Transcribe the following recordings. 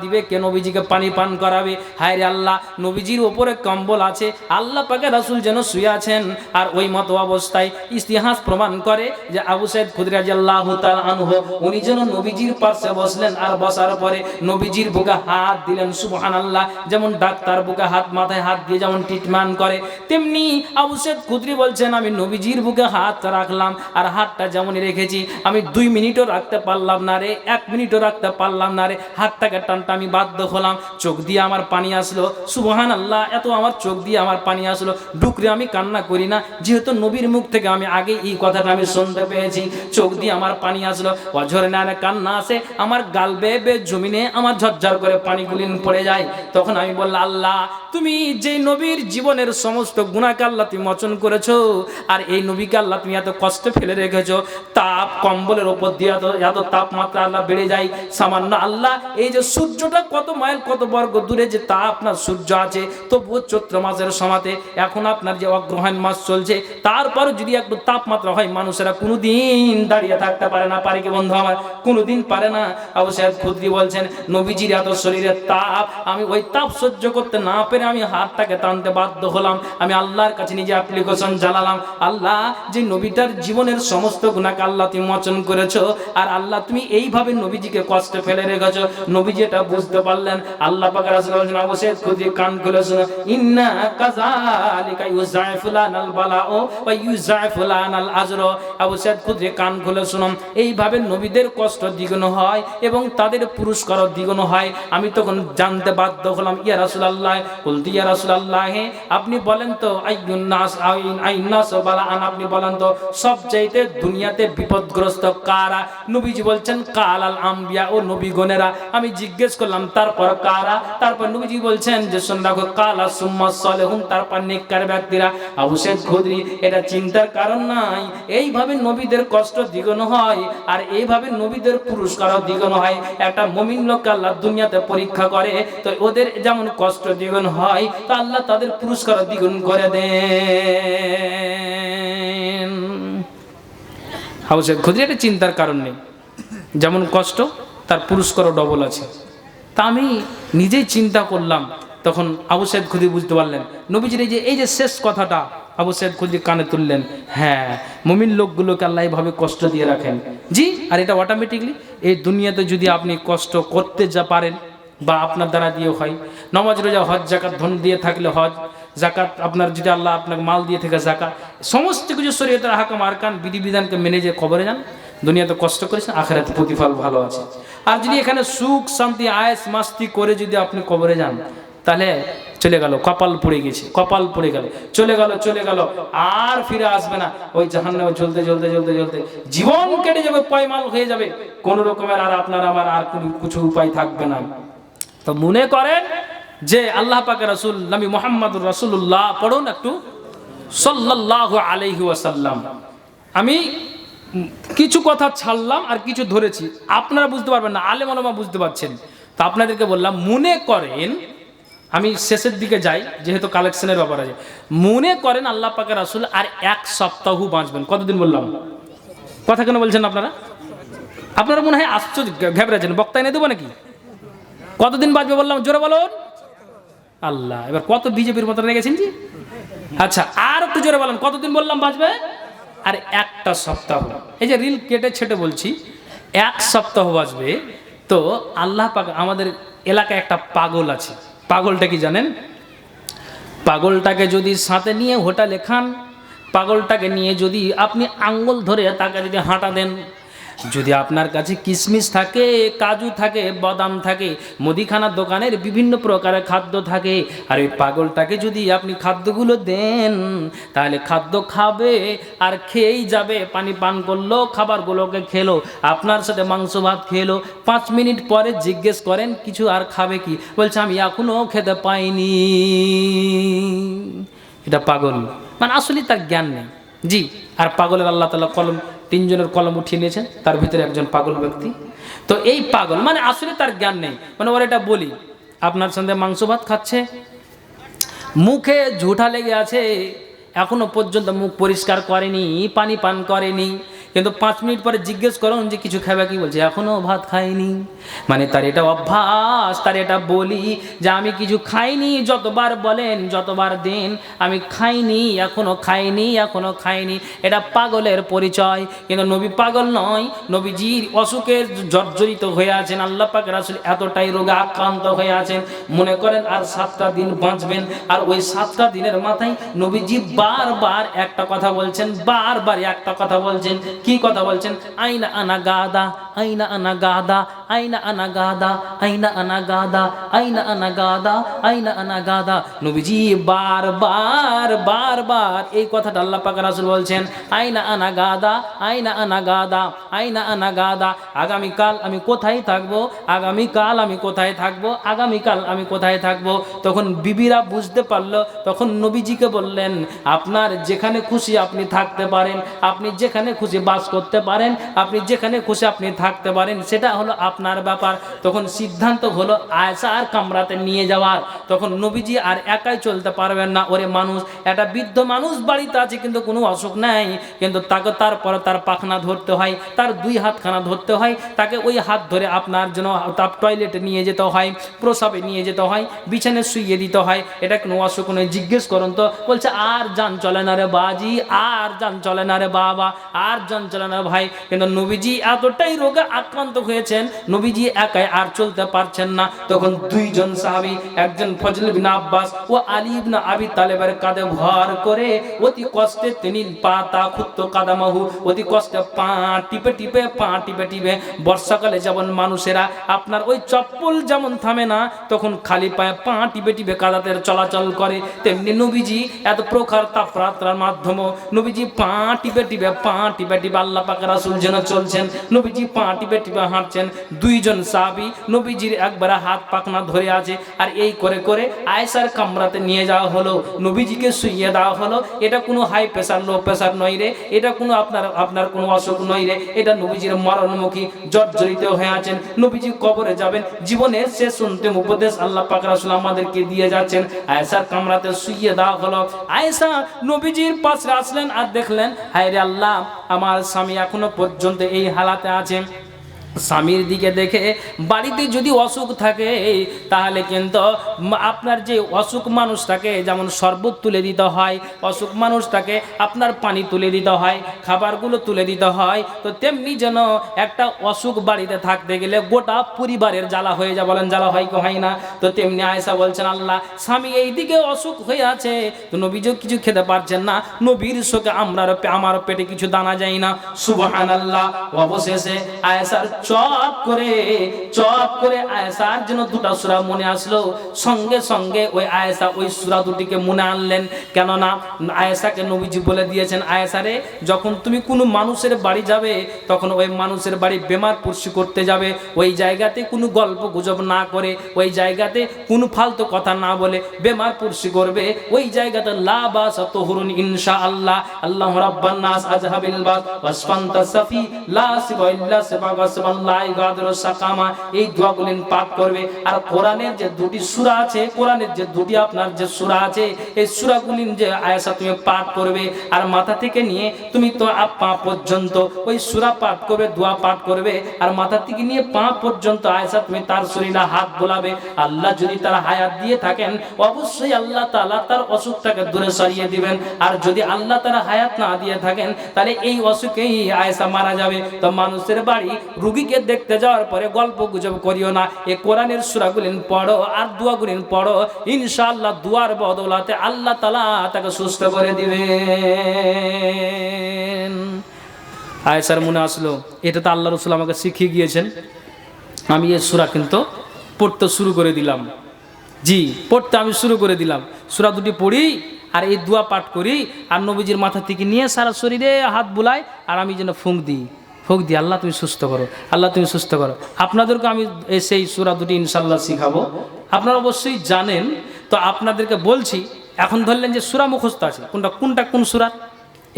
দিবে, কে নবীজিকে পানি পান করাবে? হায় রে আল্লাহ, নবীজির ওপরে কম্বল আছে, আল্লাহ পাকে রাসুল যেন শুয়ে আছেন। আর ওই মতো অবস্থায় ইতিহাস প্রমাণ করে যে আবু সাইদ খুদরাজ আল্লাহ আনহ, উনি যেন নবীজির পাশে বসলেন আর বসার পরে নবীজির বুকে হাত দিলেন সুবহান আল্লাহ যেমন ডাক্তার বুকে হাত, মাথায় হাত দিয়ে যেমন ট্রিটমেন্ট করে, তেমনি আবু সাইদ খুদরি বলছেন, আমি নবীজির বুকে হাত রাখলাম আর হাতটা যেমনই রেখেছি, আমি দুই মিনিটও রাখতে পারলাম না রে, এক মিনিটও রাখতে পারলাম না রে, হাতটাকে টানটা আমি বাধ্য হলাম। চোখ দিয়ে আমার পানি আসলো। সুবহান আল্লাহ এত আমার চোখ দিয়ে আমার পানি আসলো। ডুকরে আমি কান্না করি না। যেহেতু নবীর মুখ থেকে আমি আগে এই কথাটা আমি শুনতে পেয়েছি। চোখ দিয়ে আমার পানি আসলো। অঝরে না কান্না আসে। আমার গাল বেয়ে বেয়ে জমিনে আমার ঝরঝর করে পানিগুলি পড়ে যায়। তখন আমি বললাম, আল্লাহ, তুমি যে নবীর জীবনের সমস্ত গুণাকে আল্লাহ তুমি মোচন করেছ, আর এই নবীকে আল্লাহ তুমি এত কষ্ট ফেলে রেখেছো, তাপ কম্বলের ওপর দিয়ে এত তাপমাত্রা আল্লাহ বেড়ে যায়। সামান্য আল্লাহ, এই যে সূর্যটা কত মাইল, কত বর্গ দূরে যে তা আপনার সূর্য আছে। তবুও চৈত্র মাসের সমাতে এখন আপনার যে অগ্রহায়ণ মাস চলছে তারপর যদি একটু তাপমাত্রা হয়, মানুষেরা কোনোদিন দাঁড়িয়ে থাকতে পারে না। পারে কি বন্ধু আমার? কোনোদিন পারে না। সাহেব খুদ্রি বলছেন, নবীজির এত শরীরের তাপ, আমি ওই তাপ সহ্য করতে না পেরে আমি হাতটাকে টানতে বাধ্য হলাম। আমি আল্লাহর কাছে নিজে অ্যাপ্লিকেশন জ্বালালাম। আল্লাহ, যে নবীটার জীবনের সমস্ত গুণাকে আল্লাহ তুমি মোচন করেছ, আর আল্লাহ তুমি এইভাবে নবীজিকে কষ্ট ফেলে রেখেছো। নবীজি এটা বুঝতে পারলেন। আল্লাহ পাক রাসূল বলেছেন আবু সাইদ খুদি কান খুলে শুনো ইন্না কাযালিকা ইউজাইফুলানাল বালাউ ওয়া ইউজাইফুলানাল আজর। আবু সাইদ খুদি কান খুলে শুনো এইভাবে নবীদের কষ্ট দ্বিগুণ হয় এবং তাদের পুরস্কার দ্বিগুণ হয়। আমি তখন জানতে বাধ্য হলাম, ইয়া রাসূলুল্লাহ বলতে ইয়া রাসূলুল্লাহ, আপনি বলেন তো আইয়ুন নাস আইন আইন নাস বালা আন আপনি বলেন তো, সবচাইতে দুনিয়াতে বিপদগ্রস্ত কারা? নবীজি বলছেন, কালাল আম্বিয়া ও নবীগণেরা। আমি জিজ্ঞেস করলাম, তারপর কারা? তারপর নবীজি বলছেন যে, শুন রাখো কালা সুম্মা সালেহুন তারপর নেককার ব্যক্তিরা, আবু সাইদ খুদরি, এটা চিন্তার কারণ নাই। এইভাবে নবীদের কষ্ট দ্বিগুণ হয় আর এইভাবে নবীদের পুরস্কারও দ্বিগুণ হয়। একটা মমিন লোককে আল্লাহ দুনিয়াতে পরীক্ষা করে, তো ওদের যেমন কষ্ট দ্বিগুণ হয়, তো আল্লাহ তাদের পুরস্কার দ্বিগুণ করে দেন। হাউসের খুদরি, এটা চিন্তার কারণ নেই। যেমন কষ্ট, তার পুরস্কারও ডবল আছে। তা আমি নিজেই চিন্তা করলাম। তখন আবু সাইদ খুদি বুঝতে পারলেন, নবীজির এই যে এই যে শেষ কথাটা, আবু সাইদ খুদি কানে তুললেন হ্যাঁ মুমিন লোকগুলোকে আল্লাহ এইভাবে কষ্ট দিয়ে রাখেন। জি, আর এটা অটোমেটিকলি এই দুনিয়াতে যদি আপনি কষ্ট করতে যা পারেন বা আপনার দ্বারা দিয়ে হয়, নমাজ, রোজা, হজ, জাকাত, ধন দিয়ে থাকলে হজ, জাকাত আপনার যদি আল্লাহ আপনাকে মাল দিয়ে থাকে জাকাত, সমস্ত কিছু শরীয়তের হাকাম আরকান বিধিবিধানকে মেনে যে খবরে যান দুনিয়াতে কষ্ট করেছেন, আখেরাতে প্রতিফল ভালো আছে। আর যদি এখানে সুখ, শান্তি, আয়েস, মাস্তি করে যদি আপনি কবরে যান, তাহলে চলে গেল, কপাল পড়ে গেছে, কপাল পড়ে গেল, চলে গেল চলে গেল, আর ফিরে আসবে না। ওই জাহান্নামে চলতে চলতে চলতে চলতে জীবন কেটে যাবে, পয়মাল হয়ে যাবে। কোন রকমের আর আপনার আমার আর কোনো কিছু উপায় থাকবে না। তো মনে করেন যে আল্লাহ পাকে রাসুল, নবী মোহাম্মদ রাসুল্লাহ পড়ুন একটু। সাল্লাহ আলাইহি ওয়াসাল্লাম। আমি কিছু কথা ছাড়লাম আর কিছু ধরেছি। আপনারা বুঝতে পারবেন না, আলেম আলমা বুঝতে পারছেন। তো আপনাদেরকে বললাম, মনে করেন, আমি শেষের দিকে যাই, যেহেতু কালেকশনের ব্যাপার আছে। মনে করেন আল্লাহ পাকের রাসুল আর এক সপ্তাহ বাঁচবেন। কতদিন বললাম? কথা কেন বলছেন আপনারা? আপনারা মনে হয় আশ্চর্য, ঘেবড়েছেন। বক্তা এনে দেবো নাকি? কতদিন বাঁচবে বললাম, জোরে বলুন। আল্লাহ, এবার কত বিজেপির মতো রেগেছেন জি? আচ্ছা আর একটু জোরে বলেন, কতদিন বললাম বাঁচবে? আর একটা সপ্তাহ। এই যে রিল কেটে ছেটে বলছি, এক সপ্তাহ বাজবে তো আল্লাহ পাক আমাদের এলাকায় একটা পাগল আছে। পাগলটা কি জানেন? পাগলটাকে যদি সাথে নিয়ে হোটেলে খান, পাগলটাকে নিয়ে যদি আপনি আঙ্গুল ধরে তাকে যদি হাঁটা দেন যদি আপনার কাছে কিশমিশ থাকে, কাজু থাকে, বাদাম থাকে মুদিখানার দোকানের বিভিন্ন প্রকারের খাদ্য থাকে, আর ওই পাগলটাকে যদি আপনি খাদ্যগুলো দেন, তাহলে খাদ্য খাবে আর খেয়েই যাবে। পানি পান করল, খাবারগুলোকে খেলো, আপনার সাথে মাংস ভাত খেলো, পাঁচ মিনিট পরে জিজ্ঞেস করেন, কিছু আর খাবে কি? বলছে, আমি এখনও খেতে পাইনি। এটা পাগল। মানে আসলে তার জ্ঞান নেই। জি, আর পাগলের আল্লাহ তালা কলম তিনজনের কলম উঠিয়ে নিয়েছেন, তার ভিতরে একজন পাগল ব্যক্তি। তো এই পাগল মানে আসলে তার জ্ঞান নেই। মানে ওর এটা বলি, আপনার সঙ্গে মাংস ভাত খাচ্ছে? মুখে ঝুঠা লেগে আছে, এখনও পর্যন্ত মুখ পরিষ্কার করেনি, পানি পান করেনি কিন্তু পাঁচ মিনিট পরে জিজ্ঞেস করুন যে কিছু খাবে, কি বলছে? এখনও ভাত খাইনি। মানে তার এটা অভ্যাস, তার এটা বলি যে আমি কিছু খাইনি, যতবার বলেন, যতবার দিন, আমি খাইনি, এখনও খাইনি এখনও খাইনি। এটা পাগলের পরিচয়, কিন্তু নবী পাগল নয়, নবীজির অসুখের জর্জরিত হয়ে আছেন, আল্লাহ পাক রাসুল এতটাই রোগে আক্রান্ত হয়ে আছেন। মনে করেন আর সাতটা দিন বাঁচবেন, আর ওই সাতটা দিনের মাথায় নবীজি বারবার একটা কথা বলছেন, বারবার একটা কথা বলছেন কি কথা বলছেন? আইনা আনা গাদা, আইনা আনা গাদা, আইনা আনা গাদা, আইনা আনা গাদা, আইনা আনা গাদা, আইনা আনা গাদা। নবীজি বারবার বারবার এই কথাটা আল্লাহ পাক রাসূল বলছেন, আইনা আনা গাদা, আইনা আনা গাদা, আইনা আনা গাদা। আগামীকাল আমি কোথায় থাকব? আগামীকাল আমি কোথায় থাকব? আগামীকাল আমি কোথায় থাকব? তখন বিবিরা বুঝতে পারল, তখন নবীজিকে বললেন, আপনার যেখানে খুশি আপনি থাকতে পারেন, আপনি যেখানে খুশি বাস করতে পারেন, আপনি যেখানে খুশি আপনি থাকতে পারেন, সেটা হলো আপনার ব্যাপার। তখন সিদ্ধান্ত হলো আয়সা আর কামরাতে নিয়ে যাওয়ার। তখন নবীজি আর একাই চলতে পারবেন না, ওরে মানুষ। একটা বৃদ্ধ মানুষ বাড়িতে আছে, কিন্তু কোনো অসুখ নাই। কিন্তু তাকে তারপরে তার পাখনা ধরতে হয়, তার দুই হাতখানা ধরতে হয়, তাকে ওই হাত ধরে আপনার জন্য তার টয়লেটে নিয়ে যেতে হয়, প্রসাবে নিয়ে যেতে হয়, বিছানে শুইয়ে দিতে হয়। এটা কোনো অসুখ নয়, জিজ্ঞেস করুন তো। বলছে, আর যান চলে না রে বাজি আর যান চলে না রে বাবা, আর যান চলে না ভাই, কিন্তু নবীজি এতটাই রোগে আক্রান্ত হয়েছেন, নবীজি একাই আর চলতে পারছেন না। তখন দুইজন সাহাবি, একজন ফজল বিন আব্বাস ও আলী ইবনে আবি তালেবের কাঁধে ভর করে অতি কষ্টে তিনি পা তা খুত্ত কাদামাহু, অতি কষ্টে পা টিপে টিপে, পা টিপে টিপে বর্ষাকালে যেমন মানুষেরা আপনার ওই চপ্পল যেমন থামে না, তখন খালি পায়ে পা টিপে টিপে কাদাতে চলাচল করে। তেমনি নবীজি এত প্রখার তাপমাত্রার মাধ্যমে নবীজি পা টিপে টিপে, পা টিপে টিপে চলছেন পা টিপে টিপে হাঁটছেন। দুইজন একবার হাত ধরে আছে আর এই করে করে আয়েশার নিয়ে যাওয়া নবীজিকে শুইয়ে এটা কোনো হাই প্রেশার লো প্রেশার নয় রে, এটা কোনো আপনার আপনার কোনো অসুখ নয় রে, এটা নবীজির মরণমুখী, জর্জরিত হয়ে আছেন। নবীজি কবরে যাবেন, জীবনের শেষ অন্তিম উপদেশ আল্লাহ পাক রাসূল আমাদেরকে দিয়ে যাচ্ছেন। আয়েশার কামরাতে শুইয়ে দেওয়া হলো। আয়েশা নবীজির পাশে আসলেন আর দেখলেন হায় রে আল্লাহ, আমার স্বামী এখনও পর্যন্ত এই হালাতে আছে স্বামীর দিকে দেখে বাড়িতে যদি অসুখ থাকে, তাহলে কিন্তু আপনার যে অসুখ মানুষটাকে যেমন শরবত তুলে দিতে হয়, অসুখ মানুষটাকে আপনার পানি তুলে দিতে হয়, খাবারগুলো তুলে দিতে হয়, তো তেমনি যেন একটা অসুখ বাড়িতে থাকতে গেলে গোটা পরিবারের জ্বালা হয়ে যা বলেন, জ্বালা হয় কি? হয় না। তো তেমনি আয়সা বলছেন, আল্লাহ, স্বামী এই দিকে অসুখ হয়ে আছে, তো নবীজও কিছু খেতে পারছেন না। নবীর শোকে আমরা আমার পেটে কিছু দানা যায় না। সুবহান আল্লাহ অবশেষে আয়েশার চট করে চট করে আয়েশার জন্য দুটা সূরা মনে আসলো। সঙ্গে সঙ্গে ওই আয়েশা ওই সূরা দুটিকে মনে আনলেন। কেননা আয়েশাকে নবীজি বলে দিয়েছেন আয়েশারে যখন তুমি কোনো মানুষের বাড়ি যাবে, তখন ওই মানুষের বাড়ি বেমার পুরসি করতে যাবে। ওই জায়গাতে কোনো গল্প গুজব না করে, ওই জায়গাতে কোনো ফালতু কথা না বলে বেমার পুরসি করবে। ওই জায়গাতে লা বাস তহরুন ইনশা আল্লাহ আল্লাহ রাব্বান নাস আজহাবিল বাস, ওয়াসফান্তা সাফি, লা সিবা ইল্লা সিবা ওয়াসমাল্লাহ গাদর সাকামা, এই দোয়াগুলিন পাঠ করবে। আর কোরআনের যে দুটি আছে, কোরআনের যে দুটি আপনার যে আছে, এই যে আয়াসা তুমি পাঠ করবে, আর মাথা থেকে নিয়ে তুমি তো পা পর্যন্ত ওই পাঠ করবে, দোয়া পাঠ করবে, আর মাথা থেকে নিয়ে পা পর্যন্ত তুমি তার শরীরে হাত বোলাবে। আল্লাহ যদি তার হায়াত দিয়ে থাকেন, অবশ্যই আল্লাহ তাআলা তার অসুখটাকে দূরে সরিয়ে দিবেন। আর যদি আল্লাহ তারা হায়াত না দিয়ে থাকেন, তাহলে এই অসুখেই আয়সা মারা যাবে। তো মানুষের বাড়ি রুগীকে দেখতে যাওয়ার পরে গল্প গুজব করিও না। এ কোরআনের সুরাগুলিন পড়ো আর দোয়াগুলিন পড়ো। ইনশাআল্লাহ দুয়ার বদলাতে আল্লাহ তালা তাকে সুস্থ করে দিবেন। আয়েশার মনে আসলো, এটা তো আল্লাহ রসুল আমাকে শিখিয়ে গিয়েছেন। আমি এই সুরা কিন্তু পড়তে শুরু করে দিলাম। জি, পড়তে আমি শুরু করে দিলাম। সুরা দুটি পড়ি আর এই দোয়া পাঠ করি। আর নবীজির মাথা থেকে নিয়ে সারা শরীরে হাত বুলাই আর আমি যেন ফুঁক দিই। ফুঁক দিয়ে আল্লাহ তুমি সুস্থ করো, আল্লাহ তুমি সুস্থ করো। আপনাদেরকে আমি সেই সুরা দুটি ইনশাল্লাহ শিখাবো। আপনারা অবশ্যই জানেন, তো আপনাদেরকে বলছি, এখন ধরলেন যে সুরা মুখস্থ আছে, কোনটা কোনটা কোন সুরা?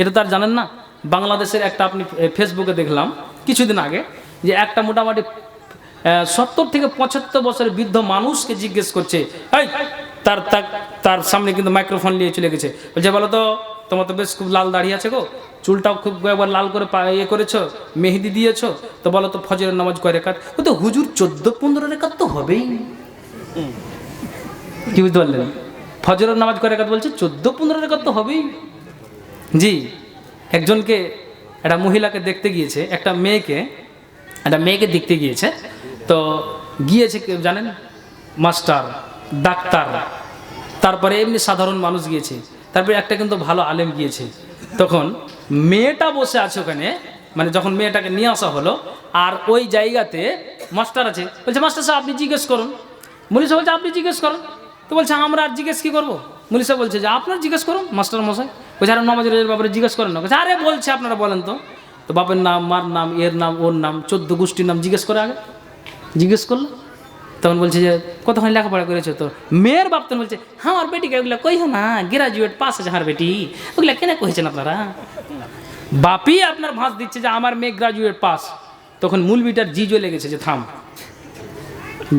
এটা তো আর জানেন না? বাংলাদেশের একটা আপনি ফেসবুকে দেখলাম, কিছুদিন আগে, যে একটা মোটামুটি সত্তর থেকে পঁচাত্তর বছরের বৃদ্ধ মানুষকে জিজ্ঞেস করছে তার তার সামনে কিন্তু মাইক্রোফোন নিয়ে চলে গেছে। বলছে, বলো তো তোমার তো বেশ খুব লাল দাঁড়িয়ে আছে গো। চুলটাও খুব একবার লাল করে ইয়ে করেছ, মেহেদি দিয়েছ, তো বলো তো ফজরের নামাজ কয় রেখাত? ও তো হুজুর চোদ্দ পনেরো রেখাত তো হবেই। কি বুঝতে পারলেন? ফজরের নামাজ কয় রেখাত বলছে, চোদ্দ পনেরো রেখাত তো হবেই। জি, একজনকে, একটা মহিলাকে দেখতে গিয়েছে, একটা মেয়েকে একটা মেয়েকে দেখতে গিয়েছে, তো গিয়েছে জানেন? মাস্টার, ডাক্তার, তারপরে এমনি সাধারণ মানুষ গিয়েছে। তারপরে একটা কিন্তু ভালো আলেম গিয়েছে। তখন মেয়েটা বসে আছে ওখানে মানে যখন মেয়েটাকে নিয়ে আসা হলো, আর ওই জায়গাতে মাস্টার আছে। বলছে, মাস্টার সাহেব, আপনি জিজ্ঞেস করুন। মনীষা বলছে, আপনি জিজ্ঞেস করুন। তো বলছে, আমরা আর জিজ্ঞেস কি করব? মনীষা বলছে যে, আপনার জিজ্ঞেস করুন, মাস্টার মশাই। বলছে, আরে নমাজের ব্যাপারে জিজ্ঞেস করেন না। বলছে, আরে বলছে, আপনারা বলেন তো। তো বাপের নাম, মার নাম, এর নাম, ওর নাম, চোদ্দ গোষ্ঠীর নাম জিজ্ঞেস করে আগে। জিজ্ঞেস করল। তখন বলছে যে কতক্ষণ লেখাপড়া করেছ তো? মেয়ের বাপ তখন বলছে আমার বেটিকে ওগুলো কইও না গ্রাজুয়েট পাস আছে আমার বেটি। ওগুলা কেন কইছেন আপনারা? বাপই আপনার ভাঁজ দিচ্ছে যে, আমার মেয়ে গ্রাজুয়েট পাস তখন মূল মূলবিটার জি জ্বলে গেছে যে, থাম।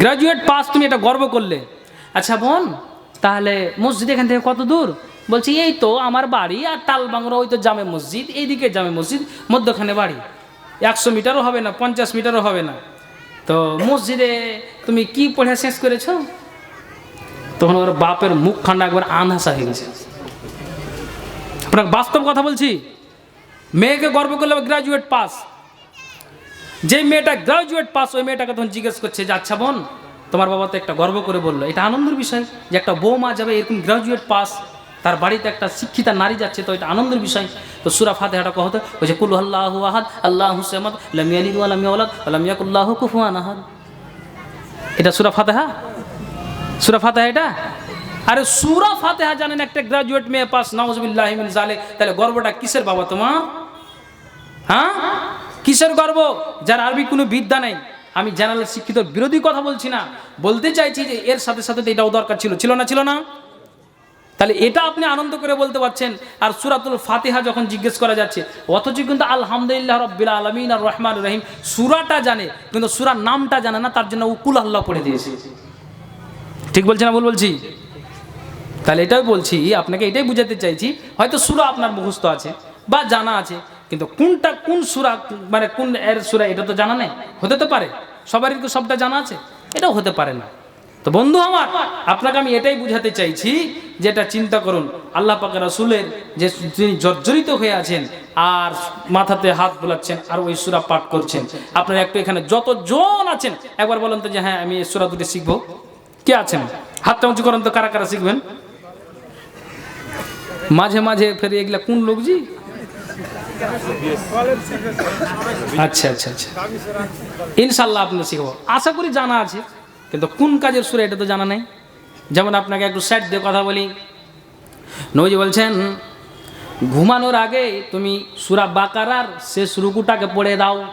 গ্রাজুয়েট পাস তুমি এটা গর্ব করলে। আচ্ছা বোন, তাহলে মসজিদ এখান থেকে কত দূর? বলছি, এই তো আমার বাড়ি আর তালবাংরা ওই তো জামে মসজিদ, এইদিকে জামে মসজিদ, মধ্যখানে বাড়ি। একশো মিটারও হবে না, পঞ্চাশ মিটারও হবে না। তো মসজিদে তুমি কি পড়ে শেষ করেছ? তখন ওর বাপের মুখ খান্ডা একবার আনহাসা হয়ে গেছে। আপনার বাস্তব কথা বলছি, মেয়েকে গর্ব করলে গ্রাজুয়েট পাস যে মেয়েটা গ্রাজুয়েট পাস ওই মেয়েটাকে তখন জিজ্ঞেস করছে, যে আচ্ছা বোন, তোমার বাবা তো একটা গর্ব করে বলল। এটা আনন্দের বিষয় যে একটা বৌমা যাবে এরকম গ্রাজুয়েট পাস তার বাড়িতে একটা শিক্ষিতা নারী যাচ্ছে, তো এটা আনন্দের বিষয়। তো সুরা ফাতেহাটা কহতো ওই যে কুল আল্লাহ আহাদ আল্লাহ হুসেমদ আলামিয়াউলাদ আলামিয়াকুল্লাহ কুফুয়ান আহাদ। এটা সুরা ফাতেহা? সুরা ফাতেহা এটা? আরে সুরা ফাতেহা জানেন একটা গ্রাজুয়েট মেয়ে পাস নওয়াজবিল্লাহ জালে তাহলে গর্বটা কিসের বাবা তোমার? হ্যাঁ? কিসের গর্ব? যার আরবি কোনো বিদ্যা নেই। আমি জেনারেল শিক্ষিত বিরোধী কথা বলছি না। বলতে চাইছি যে এর সাথে সাথে তো এটাও দরকার ছিল। ছিল না ছিল না? তাহলে এটা আপনি আনন্দ করে বলতে পারছেন। আর সুরাতুল ফাতিহা যখন জিজ্ঞেস করা যাচ্ছে, অথচ কিন্তু আলহামদুলিল্লাহ রব্বিল আলমিন আর রহমান রহিম সুরাটা জানে, কিন্তু সুরার নামটা জানে না, তার জন্য উকুল আল্লাহ পড়ে দিয়েছে। ঠিক বলছি না ভুল বলছি? তাহলে এটাই বলছি, আপনাকে এটাই বুঝাতে চাইছি, হয়তো সুরা আপনার মুখস্থ আছে বা জানা আছে, কিন্তু কোনটা, কোন সুরা মানে কোন এর সুরা, এটা তো জানা নেই? হতে তো পারে। সবারই সবটা জানা আছে? এটাও হতে পারে না। তো বন্ধু আমার, আপনাকে আমি এটাই বুঝাতে চাইছি যে এটা চিন্তা করুন, আল্লাহ পাকের রাসুলের যে তিনি জর্জরিত হয়ে আছেন, আর মাথাতে হাত বোলাচ্ছেন, আর ওই সুরা পাঠ করছেন। আপনারা একটু এখানে যতজন আছেন, একবার বলেন তো যে হ্যাঁ আমি এই সুরা দুটি শিখব। কে আছেন? হাতটা উঁচু করেন তো, কারা কারা শিখবেন? মাঝে মাঝে ফের এগুলা কোন লোক জি আচ্ছা আচ্ছা আচ্ছা। ইনশাল্লাহ আপনি শিখব। আশা করি জানা আছে। কিন্তু কোন কাজের সুরে এটা তো জানা নেই? যেমন আপনাকে একটু সাইড দিয়ে কথা বলি। নবজি বলছেন, ঘুমানোর আগে তুমি সুরা বাকারার শেষ রুকুটাকে পড়ে দাও।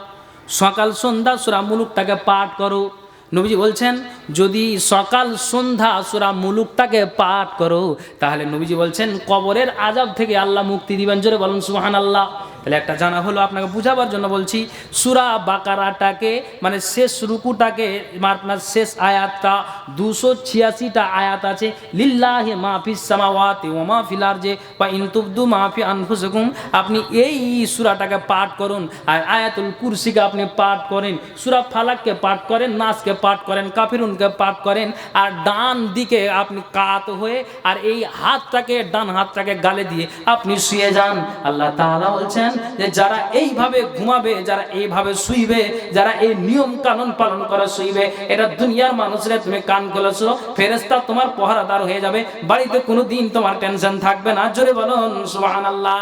সকাল সন্ধ্যা সুরা মুলুকটাকে পাঠ করো। নবীজি বলছেন, যদি সকাল সন্ধ্যা সুরা মুলুকটাকে পাঠ করো, তাহলে নবীজি বলছেন, কবরের আজাব থেকে আল্লাহ মুক্তি দিবেন। জোরে বলুন সুহান আল্লাহ তাহলে একটা জানা হলো, আপনাকে বুঝাবার জন্য বলছি, সুরা বাকারাটাকে মানে শেষ রুকুটাকে আপনার শেষ আয়াতটা, দুশো ছিয়াশিটা আয়াত আছে, লিল্লাহে মাহফিস সামাওয়াতে ও মাহফিল আর যে বা ইনতুবদু মাহফি আনফুসকুম, আপনি এই সুরাটাকে পাঠ করুন, আর আয়াতুল কুরসিকে আপনি পাঠ করেন, সুরা ফালাককে পাঠ করেন নাচকে পাঠ করেন, কাফিরুনকে পাঠ করেন, আর ডান দিকে আপনি কাত হয়ে, আর এই হাতটাকে, ডান হাতটাকে গালে দিয়ে আপনি শুয়ে যান। আল্লাহ তাআলা বলছেন যে যারা এইভাবে ঘুমাবে, যারা এইভাবে শুইবে, যারা এই নিয়ম কানুন পালন করে শুইবে, এটা দুনিয়ার মানুষরা তুমি কান খুলেছো ফেরেস্তা তোমার পহারাদার হয়ে যাবে, বাড়িতে কোনো দিন তোমার টেনশন থাকবে না। জোরে বলুন, সুবহানাল্লাহ।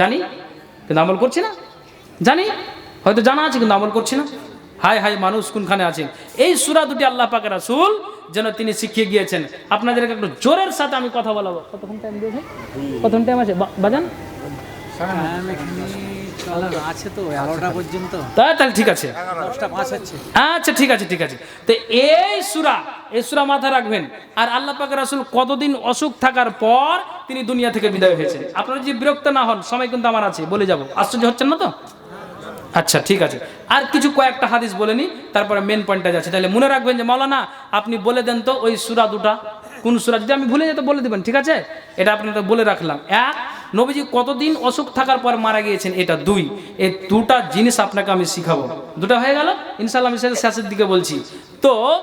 জানি, কিন্তু আমল করছি না? জানি, হয়তো জানা আছে, কিন্তু আমল করছি না? হায় হায়, মানুষ কোনখানে আছেন এই সুরা দুটি আল্লাহ পাকের রাসূল যেন তিনি শিখিয়ে গিয়েছেন। আপনাদেরকে একটু জোরের সাথে আমি কথা বলাবো। কতক্ষণ টাইম দিয়েছেন কতক্ষণ টাইম আছে? বাজান? তাহলে। ঠিক আছে। দশটা পাঁচ হচ্ছে। আচ্ছা ঠিক আছে ঠিক আছে। তো এই সুরা এই সুরা মাথা রাখবেন। আর আল্লাহ রাসূল কতদিন অসুখ থাকার পর তিনি দুনিয়া থেকে বিদায় হয়েছেন? আপনারা যে বিরক্ত না হন সময় কিন্তু আমার আছে বলে যাব। আশ্চর্য হচ্ছেন না তো? আচ্ছা ঠিক আছে। আর কিছু কয়েকটা হাদিস বলে নি তারপরে মেন পয়েন্টটা যাচ্ছে। তাহলে মনে রাখবেন যে মাওলানা আপনি বলে দেন তো ওই সুরা দুটা। কোন সুরা? যদি আমি ভুলে যেতে বলে দেবেন ঠিক আছে? এটা আপনাদের বলে রাখলাম। এক নবীজি কতদিন অসুখ থাকার পর মারা গিয়েছেন? এটা দুই। এই দুটা জিনিস আপনাকে আমি শিখাবো। দুটা হয়ে গেল? ইনশাল্লাহ আমি সেটা শেষের দিকে বলছি। তো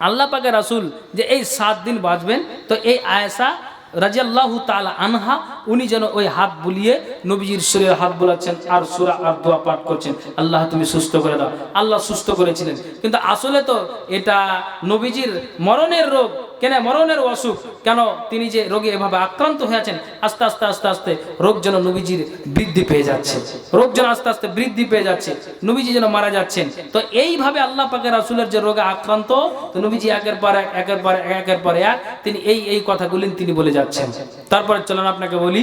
আল্লাহ পাকে রাসুল যে এই সাত দিন বাঁচবেন, তো এই আয়েসা রাজিয়াল্লাহু তাআলা আনহা, উনি যেন ওই হাত বুলিয়ে নবীজির শরীরে হাত বোলাচ্ছেন আর সুরা আর দোয়া পাঠ করছেন। আল্লাহ তুমি সুস্থ করে দাও। আল্লাহ সুস্থ করেছিলেন। কিন্তু আসলে তো এটা নবীজির মরণের রোগ। কেন মরণের অসুখ? কেন তিনি যে রোগে এভাবে আক্রান্ত হয়েছেন, আস্তে আস্তে আস্তে আস্তে রোগ যেন নবীজির বৃদ্ধি পেয়ে যাচ্ছে। রোগ যেন আস্তে আস্তে বৃদ্ধি পেয়ে যাচ্ছে। নবীজি যেন মারা যাচ্ছেন। তো এইভাবে আল্লাহ পাকের রাসুলের যে রোগে আক্রান্ত, তো নবীজি একের পর এক, একের পর এক, একের পর এক তিনি এই এই কথাগুলি তিনি বলে যাচ্ছেন। তারপরে চলুন আপনাকে বলি,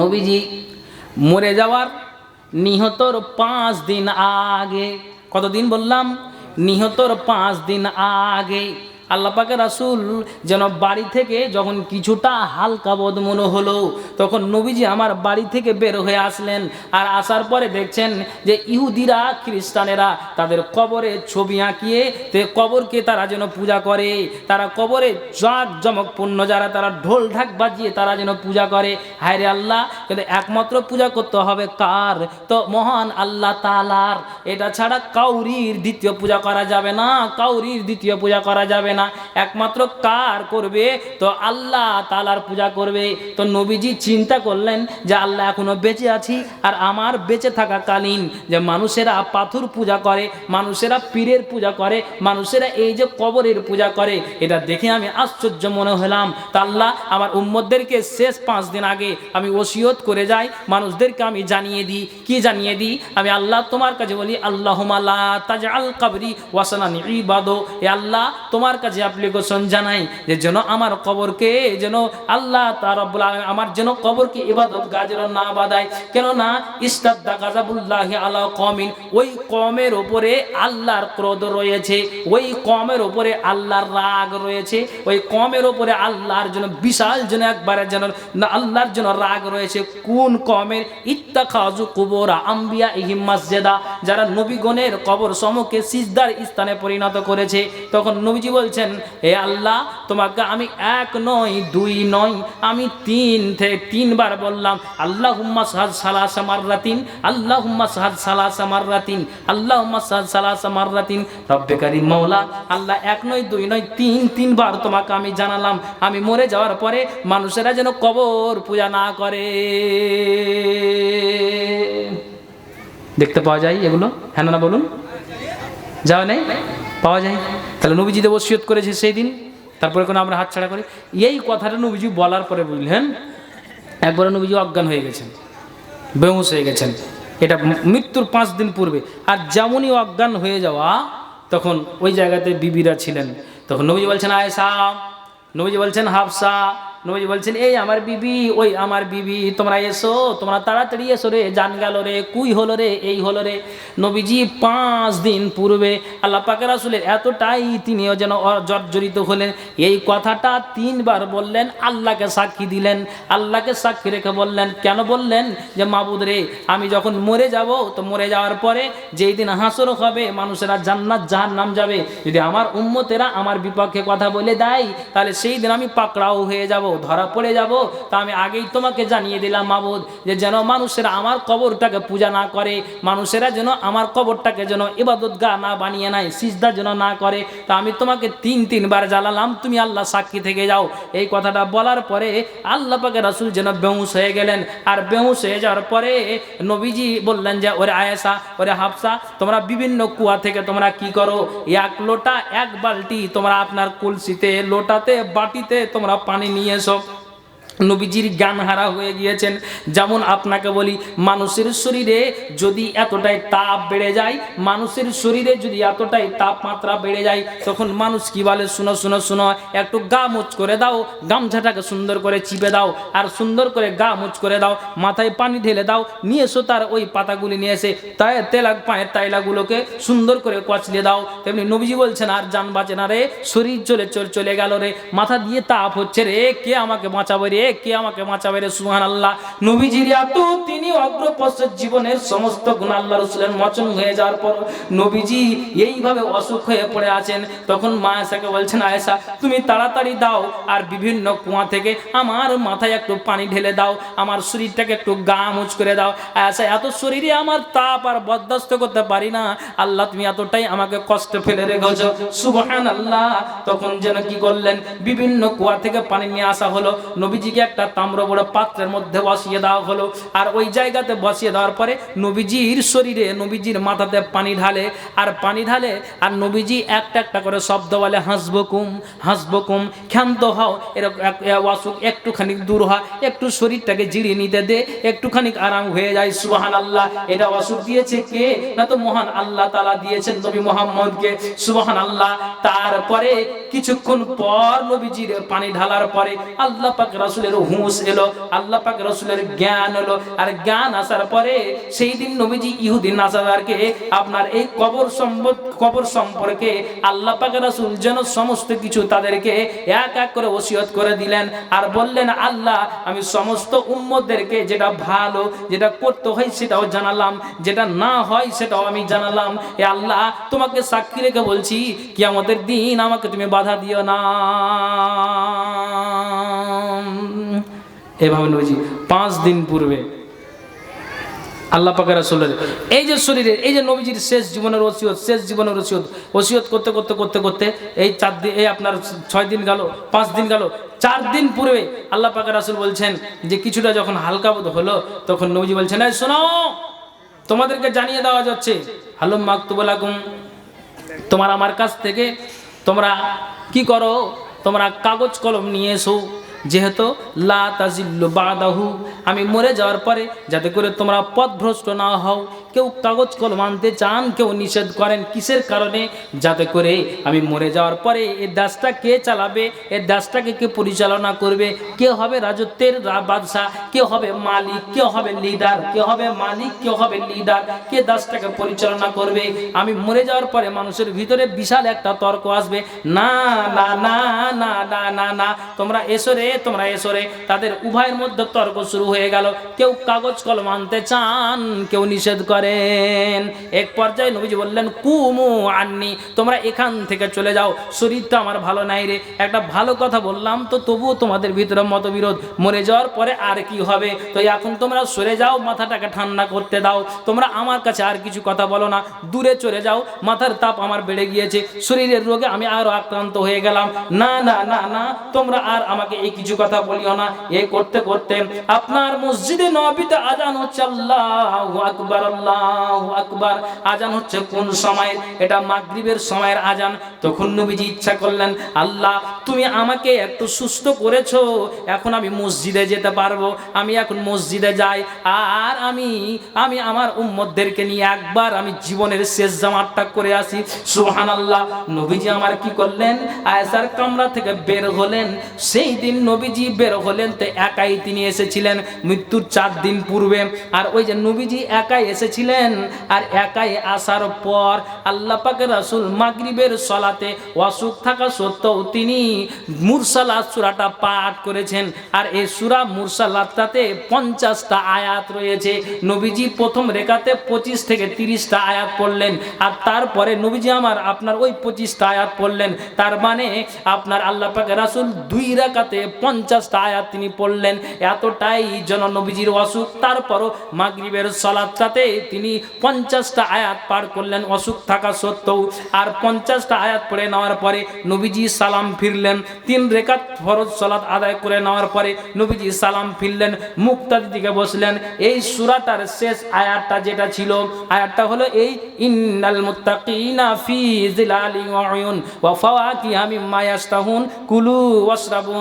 নবীজি মরে যাওয়ার নিহতর পাঁচ দিন আগে, কতদিন বললাম? নিহতর পাঁচ দিন আগে আল্লাহ পাকে রাসুল যেন বাড়ি থেকে যখন কিছুটা হালকা বোধ মনে হলো, তখন নবীজি আমার বাড়ি থেকে বের হয়ে আসলেন। আর আসার পরে দেখছেন যে ইহুদিরা, খ্রিস্টানেরা তাদের কবরে ছবি আঁকিয়ে, তে কবরকে তারা যেন পূজা করে। তারা কবরে জাঁক জমকপূর্ণ যারা, তারা ঢোল ঢাক বাজিয়ে তারা যেন পূজা করে। হায় রে আল্লাহ, কিন্তু একমাত্র পূজা করতে হবে কার? তো মহান আল্লাহ তালার এটা ছাড়া কাউরির দ্বিতীয় পূজা করা যাবে না, কাউরির দ্বিতীয় পূজা করা যাবে না। একমাত্র কার করবে? তো আল্লাহ তালার পূজা করবে। তো নবীজি চিন্তা করলেন যে আল্লাহ এখনও বেঁচে আছি আর আমার বেঁচে থাকাকালীন যে মানুষেরা পাথর পূজা করে, মানুষেরা পীরের পূজা করে, মানুষেরা এই যে কবরের পূজা করে, এটা দেখে আমি আশ্চর্য মনে হলাম। তা আল্লাহ আমার উম্মদদেরকে শেষ পাঁচ দিন আগে আমি ওসিয়ত করে যাই, মানুষদেরকে আমি জানিয়ে দিই। কি জানিয়ে দিই? আমি আল্লাহ তোমার কাছে বলি আল্লাহ তাজ আল কাবরি ওয়াসানানি ইবাদো। এ আল্লাহ তোমার কাছে অ্যাপ্লিকেশন জানাই, যে যেন আমার কবরকে যেন আল্লাহ তার রব্বুল আমার যেন কবরকে ইবাদত গাজের না বাদায় কেননা ইস্তাদ্দা গাজাবুল্লাহি আলা কমিন ওই কমের ওপরে আল্লাহর ক্রোধ রয়েছে, ওই কমের ওপরে আল্লাহর রাগ রয়েছে, ওই কমের ওপরে আল্লাহর জন্য বিশাল যেন একবারে যেন আল্লাহর জন্য রাগ রয়েছে। কোন কমের ইত্তাখাজু কুবরা আম্বিয়া ইহিম মাসজেদা, যারা নবীগণের কবর সমকে সিজদার স্থানে পরিণত করেছে, তখন নবীজি বলছেন হে আল্লাহ, তোমাকে আমি এক নয়, দুই নয়, আমি তিন থেকে তিনবার বললাম আল্লাহ হুম্মা সাহাদ সালাস মাররাতিন আল্লাহ হুম্মা সাহাদ সালাস মাররাতিন আল্লাহ হুম্মা সাহাদ সালাস মাররাতিন, রব্বে কারিম মাওলা, আল্লাহ এক নয়, দুই নয়, তিন, তিনবার তোমাকে আমি জানালাম, আমি মরে যাওয়ার পরে মানুষেরা যেন কবর পূজা না করে। দেখতে পাওয়া যায় এগুলো? হ্যাঁ না, বলুন। যাওয়া নেই? পাওয়া যায় তাহলে নবীজিতে ওসিয়ত করেছে সেই দিন। তারপরে কোনো আমরা হাত ছাড়া করে। এই কথাটা নবীজি বলার পরে বুঝলেন একবারে নবীজি অজ্ঞান হয়ে গেছেন, বেহুশ হয়ে গেছেন। এটা মৃত্যুর পাঁচ দিন পূর্বে। আর যেমনই অজ্ঞান হয়ে যাওয়া, তখন ওই জায়গাতে বিবিরা ছিলেন। তখন নবীজি বলছেন, আয়েশা। নবীজি বলছেন, হাফসা। নবীজি বলছেন, এই আমার বিবি, ওই আমার বিবি, তোমরা এসো, তোমরা তাড়াতাড়ি এসো রে, জান গেল রে, কুই হলো রে, এই হলো রে। নবীজি পাঁচ দিন পূর্বে আল্লাহ পাকের আসলে এতটাই তিনিও যেন জর্জরিত হলেন। এই কথাটা তিনবার বললেন, আল্লাহকে সাক্ষী দিলেন, আল্লাহকে সাক্ষী রেখে বললেন। কেন বললেন? যে, মাবুদ রে, আমি যখন মরে যাব, তো মরে যাওয়ার পরে যেই দিন হাসর হবে, মানুষেরা জান্নাত জাহান নাম যাবে। যদি আমার উম্মতেরা আমার বিপক্ষে কথা বলে দেয়, তাহলে সেই দিন আমি পাকড়াও হয়ে যাব। ধরা পড়ে যাব, তা আমি আগেই তোমাকে জানিয়ে দিলাম মাবুদ, যে যেন মানুষেরা আমার কবরটাকে পূজা না করে, মানুষেরা যেন আমার কবরটাকে যেন ইবাদত গা না বানিয়ে নেয়, সিজদা যেন না করে, তা আমি তোমাকে তিন, তিনবার জ্বালালাম, তুমি আল্লাহ সাক্ষী থেকে যাও। এই কথাটা বলার পরে আল্লাহ পাকে রাসুল যেন বেহুশ হয়ে গেলেন, আর বেহুশ হয়ে যাওয়ার পরে নবীজি বললেন যে, ওরে আয়েসা ওরে হাফসা, তোমরা বিভিন্ন কুয়া থেকে তোমরা কি করো? এক লোটা, এক বালতি তোমরা আপনার কলসিতে, লোটাতে, বাটিতে তোমরা পানি নিয়ে এসো নবীজির জ্ঞান হারা হয়ে গিয়েছেন। যেমন আপনাকে বলি, মানুষের শরীরে যদি এতটাই তাপ বেড়ে যায়, মানুষের শরীরে যদি এতটাই তাপমাত্রা বেড়ে যায়, তখন মানুষ কি বলে? শুনো শুনো শুনো, একটু গা মুচ করে দাও, গামছাটাকে সুন্দর করে চিপে দাও, আর সুন্দর করে গা মুচ করে দাও, মাথায় পানি ঢেলে দাও, নিয়ে এসো তার ওই পাতাগুলি নিয়ে এসে, তাই তেলা পায়ের তাইলাগুলোকে সুন্দর করে কচলে দাও। তেমনি নবীজি বলছেন, আর যান বাঁচে না রে, শরীর চলে চলে চলে গেল রে, মাথা দিয়ে তাপ হচ্ছে রে, কে আমাকে বাঁচাবে রে? কে আমাকে বাঁচাবে রে সুহান আল্লাহ নবীজির এত, তিনি অগ্রপশ্চাৎ জীবনের সমস্ত গুণ আল্লাহ রসুলের মচন হয়ে যাওয়ার পর নবীজি এইভাবে অসুখ হয়ে পড়ে আছেন। তখন মা আয়েশাকে বলছেন তুমি তাড়াতাড়ি দাও আর বিভিন্ন কুয়া থেকে আমার মাথায় একটু পানি ঢেলে দাও, আমার শরীরটাকে একটু গা মুচ করে দাও। আয়েশা, এত শরীরে আমার তাপ আর বরদাস্ত করতে পারি না। আল্লাহ, তুমি এতটাই আমাকে কষ্ট ফেলে রেখেছ। সুবহান আল্লাহ তখন যেন কি করলেন, বিভিন্ন কুয়া থেকে পানি নিয়ে আসা হলো। নবীজিকে একটা তাম্র বড় পাত্রের মধ্যে বসিয়ে দেওয়া হলো। আর ওই জায়গাতে বসিয়ে দেওয়ার পরে নবীজির শরীরে নবীজির মাথাতে পানি ঢালে, আর পানি ঢালে, আর নবীজি একটা একটা করে শব্দ বলে, হাসবকুম হাসবকুম, ক্ষান্ত হও। এরকম অসুখ একটুখানি দূর হয়, একটু শরীরটাকে জিরিয়ে নিতে দে, একটুখানি আরাম হয়ে যায় সুবহান আল্লাহ এটা অসুখ দিয়েছে কে? না তো মহান আল্লাহ তালা দিয়েছেন নবী মোহাম্মদকে সুবহান আল্লাহ তারপরে কিছুক্ষণ পর নবীজির পানি ঢালার পরে আল্লাহ পাক রাসূলের হুঁশ এলো, আল্লাহ পাক রাসূলের জ্ঞান এলো। আর জ্ঞান আসার পরে সেই দিন নবীজি ইহুদি নাসাদারকে আপনার এই কবর সম্পদ কবর সম্পর্কে আল্লাহ পাক রাসূল যেন সমস্ত কিছু তাদেরকে এক এক করে ওসিয়ত করে দিলেন আর বললেন, আল্লাহ, আমি সমস্ত উম্মতদেরকে যেটা ভালো, যেটা করতে হয় সেটাও জানালাম, যেটা না হয় সেটাও আমি জানালাম। এ আল্লাহ, তোমাকে সাক্ষী রেখে বলছি কি আমাদের দিন আমাকে তুমি বাধা দিও না। এভাবে নবীজি, পাঁচ দিন পূর্বে আল্লাহ পাকের রাসূলের এই যে শরীরে, এই যে নবীজির শেষ জীবনের ওসিয়ত, শেষ জীবনের ওসিয়ত ওসিয়ত করতে করতে করতে করতে এই চার দিন, এই আপনার ছয় দিন গেল, পাঁচ দিন গেল, চার দিন পূর্বে আল্লাহ পাকের রাসূল বলছেন যে কিছুটা যখন হালকা বোধ হলো, তখন নবীজি বলছেন, এই শোনো, তোমাদেরকে জানিয়ে দেওয়া যাচ্ছে, হালুম মাকতুবুলাকুম তোমার আমার কাছ থেকে তোমরা কি করো, তোমরা কাগজ কলম নিয়ে এসো যেহেতু লা তাজিল্লু বাদাহু আমি মরে যাওয়ার পরে যাতে করে তোমরা পথভ্রষ্ট না হও কেউ কাগজ কলম আনতে চান কেউ নিষেধ করেন কিসের কারণে যাতে করে আমি মরে যাওয়ার পরে এই দেশটা কে চালাবে এই দেশটাকে কে পরিচালনা করবে কে হবে রাজত্বের বাদশাহ কে হবে মালিক কে হবে লিডার কে হবে মালিক কে হবে লিডার কে দেশটাকে পরিচালনা করবে আমি মরে যাওয়ার পরে মানুষের ভিতরে বিশাল একটা তর্ক আসবে না না না না না না না তোমরা এসো রে তোমরা এসো রে তাদের উভয়ের মধ্যে তর্ক শুরু হয়ে গেল। কেউ কাগজ কলম আনতে চান, কেউ নিষেধ করেন। এক পর্যায়ে নবীজি বললেন, কুমু আননি, তোমরা এখান থেকে চলে যাও। শরীরটা আমার ভালো নাই রে। একটা ভালো কথা বললাম তো তবুও তোমাদের ভিতরে মতবিরোধ। মরে যাওয়ার পরে আর কি হবে? তো এখন তোমরা সরে যাও, মাথাটাকে ঠান্ডা করতে দাও। তোমরা আমার কাছে আর কিছু কথা বলো না। দূরে চলে যাও, মাথার তাপ আমার বেড়ে গিয়েছে। শরীরের রোগে আমি আরও আক্রান্ত হয়ে গেলাম। না না না না, তোমরা আর আমাকে এই কিছু কথা বলিও না। এ করতে করতে আপনার মসজিদে নবীতে আজান হচ্ছে আল্লাহু আকবার আল্লাহু আকবার। আজান হচ্ছে কোন সময় এটা মাগরিবের সময়ের আজান। তখন নবীজি ইচ্ছা করলেন, আল্লাহ, তুমি আমাকে একটু সুস্থ করেছ, এখন আমি মসজিদে যেতে পারব। আমি এখন মসজিদে যাই, আর আমি আমি আমার উম্মতদেরকে নিয়ে একবার আমি জীবনের শেষ জামাতটা করে আসি। সুহান আল্লাহ নবীজি আমার কি করলেন? আয়সার কামরা থেকে বের হলেন। সেই দিন নবীজি বের হলেন তো একাই তিনি এসেছিলেন মৃত্যুর চার দিন পূর্বে। আর ওই যে নবীজি একাই এসেছিলেন আর একাই আসার পর আল্লাহ পাকের রাসূল মাগরিবের সলাতে অসুখ থাকা সত্ত্বেও তিনি মুরসালাত সূরাটা পাঠ করেছেন। আর এই সুরা মুরসালাতটাতে পঞ্চাশটা আয়াত রয়েছে। নবীজি প্রথম রেখাতে পঁচিশ থেকে তিরিশটা আয়াত পড়লেন। আর তারপরে নবীজি আমার আপনার ওই পঁচিশটা আয়াত পড়লেন। তার মানে আপনার আল্লাহ পাকে রাসূল দুই রেখাতে পঞ্চাশটা আয়াত তিনি পড়লেন। এতটাই যেন নবীজির অসুখ। তারপরও মাগরিবের সলাদটাতে তিনি পঞ্চাশটা আয়াত পার করলেন, অসুখ থাকা সত্ত্বেও। আর পঞ্চাশটা আয়াত পড়ে নেওয়ার পরে নবীজি সালাম ফিরলেন। তিন রেখাত ফরজ সলাত আদায় করে নেওয়ার পরে নবীজি সালাম ফিরলেন, মুক্তাদি দিকে বসলেন। এই সুরাটার শেষ আয়াতটা যেটা ছিল, আয়াতটা হলো এই, ইন্নাল মুত্তাকিনা ফি জিলালি ওয়া ফাওয়াকিহা মিম্মা ইয়াশতাহুন, কুলু ওয়াশরাবু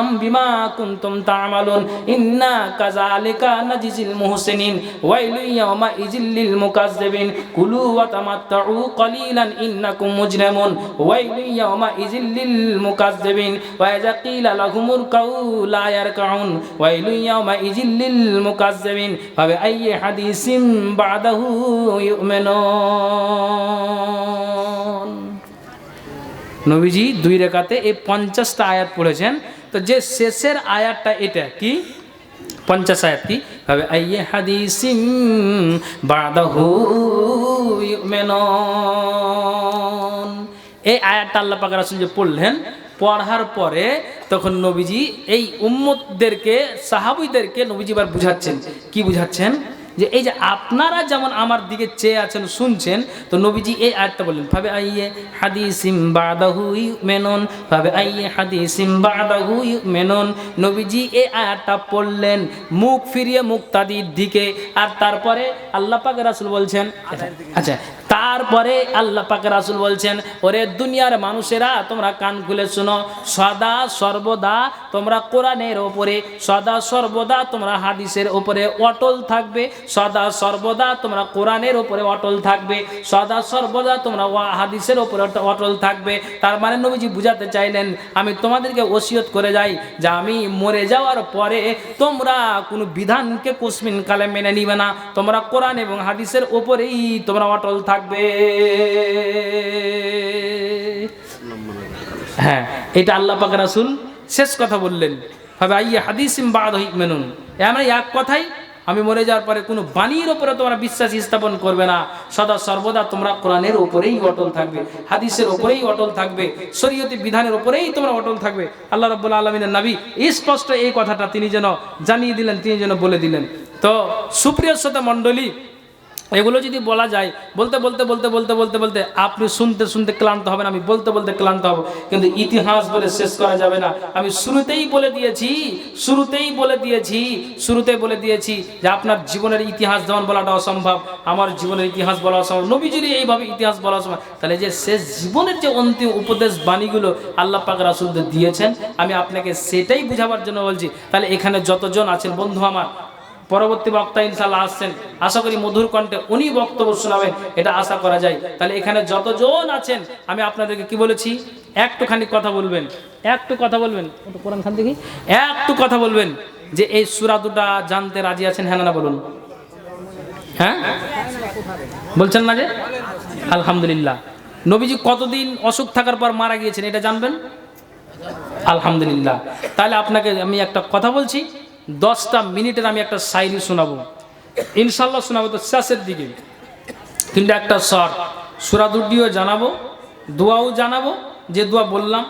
হানিআম বিমা কুনতুম তা'মালুন। ইন্না কাযালিকা নাজিজিল মুহসিনিন। ওয়াইলু ইয়াওমা ইজিল লিল মুকাজ্জিবিন কুলু ওয়া তামাত্তাউ কালিলান ইন্নাকুম মুজরিমুন। ওয়াইলু ইয়াওমা ইজিল লিল মুকাজ্জিবিন ওয়া ইযা কিলা লাহুমুল কাউলা ইয়ারকাউন। ওয়াইলু ইয়াওমা ইজিল লিল মুকাজ্জিবিন ফাবি আইয়ি হাদিসিম বাদাহু ইউমিনুন। নবীজি দুই রেখাতে এই পঞ্চাশটা আয়াত পড়েছেন। তো যে শেষের আয়াতটা এটা কি? পঞ্চাশ আয়াত কি? ভাবে, আইয়ে হাদিসিম বাদাহু এই আয়াতটা আল্লাহ পাক রাসূল যে পড়লেন, পড়ার পরে তখন নবীজি এই উম্মতদেরকে, সাহাবীদেরকে নবীজি এবার বুঝাচ্ছেন। কি বুঝাচ্ছেন? যে এই যে আপনারা যেমন আমার দিকে চেয়ে আছেন শুনছেন তো নবীজি এই আয়টা বললেন ভাবে আইয়ে হাদিসিম বাদাহু মেনন ভাবে আইয়ে হাদিসিম বাদাহু মেনন নবীজি এই আয়াতটা পড়লেন মুখ ফিরিয়ে মুক্তাদির দিকে আর তারপরে আল্লাহ রাসুল রাসূল বলছেন আচ্ছা তারপরে আল্লাহ পাক রাসুল বলছেন, ওরে দুনিয়ার মানুষেরা, তোমরা কান খুলে শুনো। সদা সর্বদা তোমরা কোরআনের ওপরে, সদা সর্বদা তোমরা হাদিসের ওপরে অটল থাকবে। সদা সর্বদা তোমরা কোরআনের ওপরে অটল থাকবে। সদা সর্বদা তোমরা হাদিসের ওপরে অটল থাকবে। তার মানে নবীজি বুঝাতে চাইলেন, আমি তোমাদেরকে ওসিয়ত করে যাই, যে আমি মরে যাওয়ার পরে তোমরা কোনো বিধানকে কুসমিন কালে মেনে নিবে না। তোমরা কোরআন এবং হাদিসের ওপরেই তোমরা অটল থাকবে। হ্যাঁ এটা আল্লাহ পাক রাসূল শেষ কথা বললেন। ভাবে আইয়ে হাদিসিম বাদ মেনুন। এমন এক কথাই, আমি মরে যাওয়ার পরে কোনো বাণীর ওপরে তোমরা বিশ্বাস স্থাপন করবে না। সদা সর্বদা তোমরা কোরআনের ওপরেই অটল থাকবে, হাদিসের ওপরেই অটল থাকবে শরীয়তি বিধানের ওপরেই তোমরা অটল থাকবে। আল্লাহ রব্বুল আলমিনের নাবি স্পষ্ট এই কথাটা তিনি যেন জানিয়ে দিলেন, তিনি যেন বলে দিলেন। তো সুপ্রিয় শ্রোতা মণ্ডলী এগুলো যদি বলা যায়, বলতে বলতে বলতে বলতে বলতে বলতে আপনি শুনতে শুনতে ক্লান্ত হবেন, আমি বলতে বলতে ক্লান্ত হব। কিন্তু ইতিহাস বলে শেষ করা যাবে না। আমি শুরুতেই বলে দিয়েছি, শুরুতেই বলে দিয়েছি, শুরুতেই বলে দিয়েছি যে আপনার জীবনের ইতিহাস যেমন বলাটা অসম্ভব, আমার জীবনের ইতিহাস বলা অসম্ভব, নবীজির এইভাবে ইতিহাস বলা অসম্ভব। তাহলে যে শেষ জীবনের যে অন্তিম উপদেশ বাণীগুলো আল্লাহ পাক রাসুলদের দিয়েছেন, আমি আপনাকে সেটাই বুঝাবার জন্য বলছি। তাহলে এখানে যতজন আছেন, বন্ধু আমার পরবর্তী বক্তা ইনশাল্লাহ আসছেন। আশা করি মধুর কণ্ঠে উনি বক্তব্য শোনাবেন, এটা আশা করা যায়। তাহলে এখানে যতজন আছেন, আমি আপনাদেরকে কি বলেছি? একটুখানি কথা বলবেন, একটু কথা বলবেন কোরআন খান দেখি। একটু কথা বলবেন, যে এই সুরা দুটা জানতে রাজি আছেন হ্যাঁ না বলুন। হ্যাঁ? বলছেন না যে? আলহামদুলিল্লাহ। নবীজি কতদিন অসুখ থাকার পর মারা গিয়েছেন, এটা জানবেন? আলহামদুলিল্লাহ। তাহলে আপনাকে আমি একটা কথা বলছি দশটা মিনিটের আমি একটা সাইরি শোনাবো। ইনশাল্লাহ শোনাবো তো শেষের দিকে। কিন্তু একটা শর্ট সুরাদুড্ডিও জানাব, দোয়াও জানাব, যে দোয়া বললাম।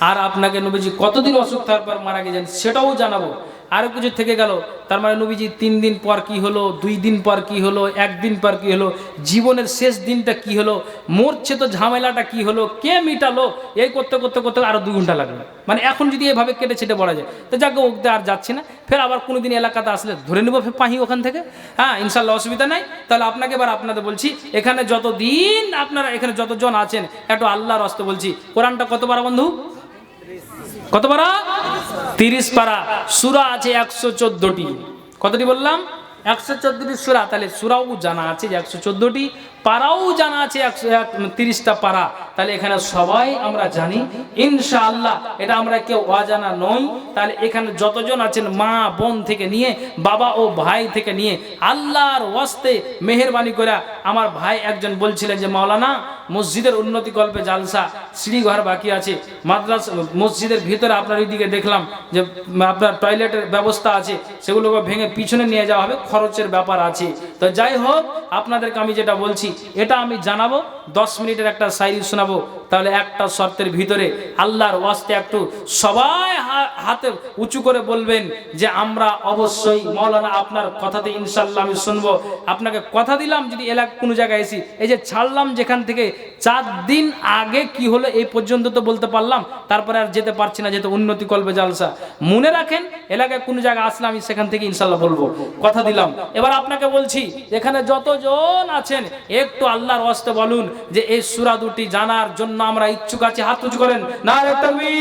আর আপনাকে নবীজি কতদিন অসুখ থাকার পর মারা গেছেন সেটাও জানাব। আরও কিছু থেকে গেল। তার মানে নবীজি তিন দিন পর কি হলো, দুই দিন পর কি হলো একদিন পর কি হলো, জীবনের শেষ দিনটা কি হলো, মরছে তো ঝামেলাটা কি হলো, কে মিটালো, এই করতে করতে করতে আরও দুই ঘণ্টা লাগল। মানে এখন যদি এভাবে কেটে ছেটে বলা যায়, তো যাকে ওকতে আর যাচ্ছি না। ফের আবার কোনো দিন এলাকাতে আসলে ধরে নেব ফের পাহি ওখান থেকে। হ্যাঁ ইনশাল্লাহ অসুবিধা নাই। তাহলে আপনাকে এবার আপনাদের বলছি, এখানে যতদিন আপনারা, এখানে যতজন আছেন, একটু আল্লাহর হস্তে বলছি, কোরআনটা কতবার বন্ধু? কত পারা? তিরিশ পারা। সুরা আছে একশো চোদ্দটি। কতটি বললাম? একশো চোদ্দটি সুরা। তাহলে সুরাও জানা আছে যে একশো চোদ্দটি। পারাও জানা আছে একশো এক, তিরিশটা পাড়া। তাহলে এখানে সবাই আমরা জানি। ইনশাআল্লাহ, এটা আমরা কেউ অজানা নই। তাহলে এখানে যতজন আছেন মা, বোন থেকে নিয়ে, বাবা ও ভাই থেকে নিয়ে, আল্লাহর ওয়াস্তে মেহরবানি করে আমার ভাই একজন বলছিলেন যে, মাওলানা, মসজিদের উন্নতি কল্পে জালসা সিঁড়িঘর বাকি আছে। মাদ্রাস, মসজিদের ভিতরে আপনার ওইদিকে দেখলাম যে, আপনার টয়লেটের ব্যবস্থা আছে। সেগুলোকে ভেঙে পিছনে নিয়ে যাওয়া হবে, খরচের ব্যাপার আছে। তো যাই হোক, আপনাদেরকে আমি যেটা বলছি এটা আমি জানাব দশ মিনিটের একটা সাইরি শোনাবো। তাহলে একটা শর্তের ভিতরে আল্লাহর ওয়াস্তে একটু সবাই হাতে উঁচু করে বলবেন যে আমরা অবশ্যই মৌলানা আপনার কথাতে ইনশাল্লাহ আমি শুনব। আপনাকে কথা দিলাম, যদি এলাকা কোনো জায়গায় এসি, এই যে ছাড়লাম যেখান থেকে, চার দিন আগে কি হলো এই পর্যন্ত তো বলতে পারলাম, তারপরে আর যেতে পারছি না, যেহেতু উন্নতি কল্পে জালসা। মনে রাখেন, এলাকায় কোনো জায়গায় আসলে আমি সেখান থেকে ইনশাল্লাহ বলব। কথা দিলাম। এবার আপনাকে বলছি, এখানে যতজন আছেন, একটু আল্লাহর ওয়াস্তে বলুন যে এই সুরা দুটি জানার জন্য আমরা ইচ্ছুক আছি হাত উঁচু করেন। না